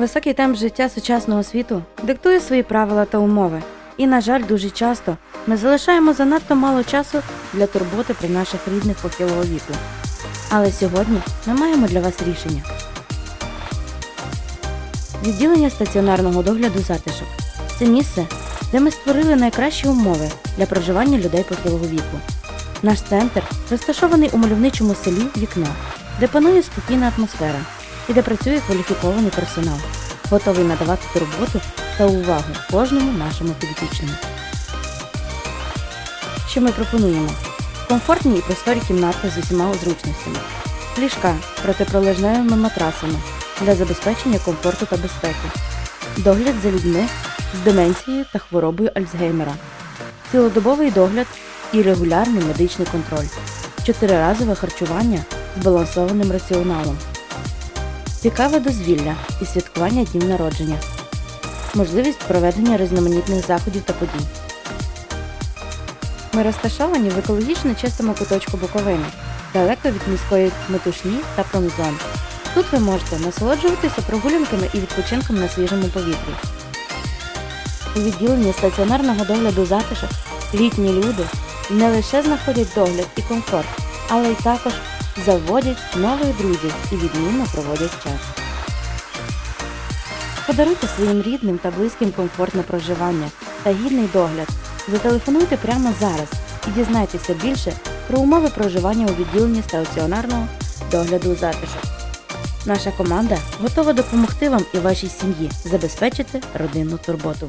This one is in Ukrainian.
Високий темп життя сучасного світу диктує свої правила та умови. І, на жаль, дуже часто ми залишаємо занадто мало часу для турботи про наших рідних похилого віку. Але сьогодні ми маємо для вас рішення. Відділення стаціонарного догляду затишок це місце, де ми створили найкращі умови для проживання людей похилого віку. Наш центр розташований у мальовничому селі Вікно, де панує спокійна атмосфера і де працює кваліфікований персонал, готовий надавати турботу та увагу кожному нашому підопічному. Що ми пропонуємо? Комфортні і просторі кімнати з усіма зручностями, ліжка протипролежневими матрасами для забезпечення комфорту та безпеки, догляд за людьми з деменцією та хворобою Альцгеймера, цілодобовий догляд і регулярний медичний контроль, чотириразове харчування з балансованим раціоналом, цікаве дозвілля і святкування днів народження, можливість проведення різноманітних заходів та подій. Ми розташовані в екологічно чистому куточку Буковини, далеко від міської метушні та промзон. Тут ви можете насолоджуватися прогулянками і відпочинком на свіжому повітрі. У відділенні стаціонарного догляду затишок літні люди не лише знаходять догляд і комфорт, але й також заводять нових друзів і відмінно проводять час. Подаруйте своїм рідним та близьким комфортне проживання та гідний догляд. Зателефонуйте прямо зараз і дізнайтеся більше про умови проживання у відділенні стаціонарного догляду затишок. Наша команда готова допомогти вам і вашій сім'ї забезпечити родинну турботу.